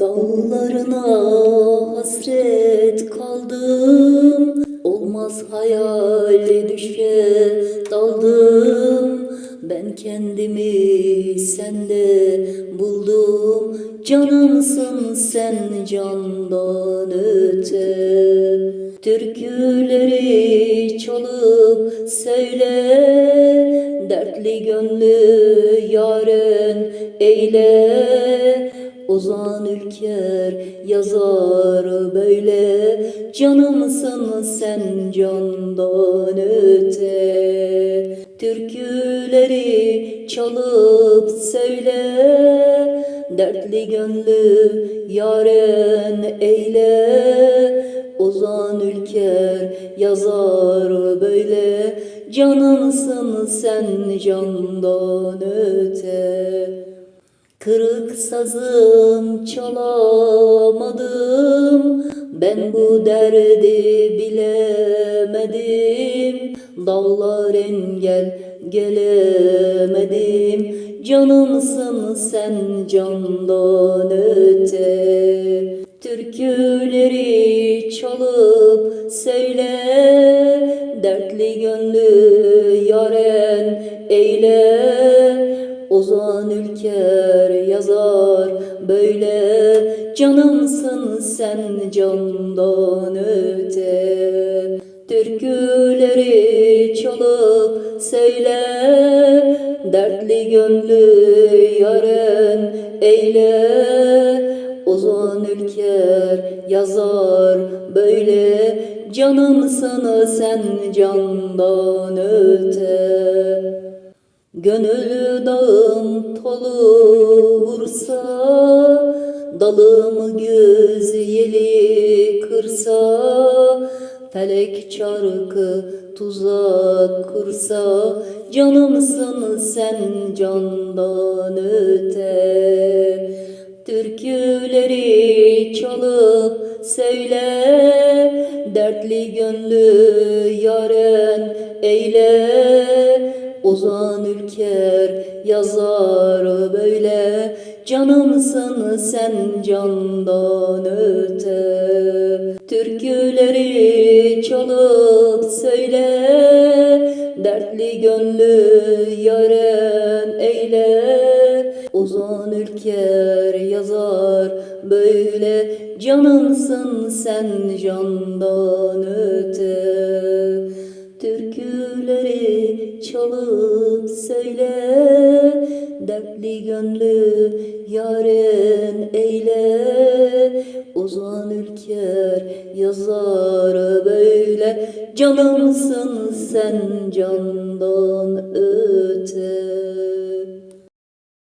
Dağlarına hasret kaldım. Olmaz hayale düşe daldım. Ben kendimi sende buldum. Canımsın sen candan öte. Türküleri çalıp söyle Dertli gönlü yaren eyle Ozan Ülker yazar böyle Canımsın sen candan öte. Türküleri çalıp söyle Dertli gönlü yaren eyle. Ozan Ülker yazar böyle Canımsın sen candan öte Kırık sazım çalamadım. Ben bu derdi bilemedim. Dağlar engel gelemedim. Canımsın sen candan öte. Türküleri çalıp söyle. Dertli gönlü yaren eyle. Ozan Ülker Canımsın sen candan öte. Türküleri çalıp söyle Dertli gönlü yaren eyle. Ozan Ülker yazar böyle Canımsın sen candan öte. Gönül dağım tolu vursa Dalımı göz yeli kırsa Felek çarkı tuzak kursa Canımsın sen candan öte. Türküleri çalıp söyle Dertli gönlü yaren eyle. Ozan Ülker yazar böyle Canımsın sen candan öte. Türküleri çalıp söyle Dertli gönlü yaren eyle. Ozan Ülker yazar böyle Canımsın sen candan öte. Türküleri çalıp söyle dertli gönlü yarın eyle. Ozan Ülker yazar böyle. Canımsın sen candan öte.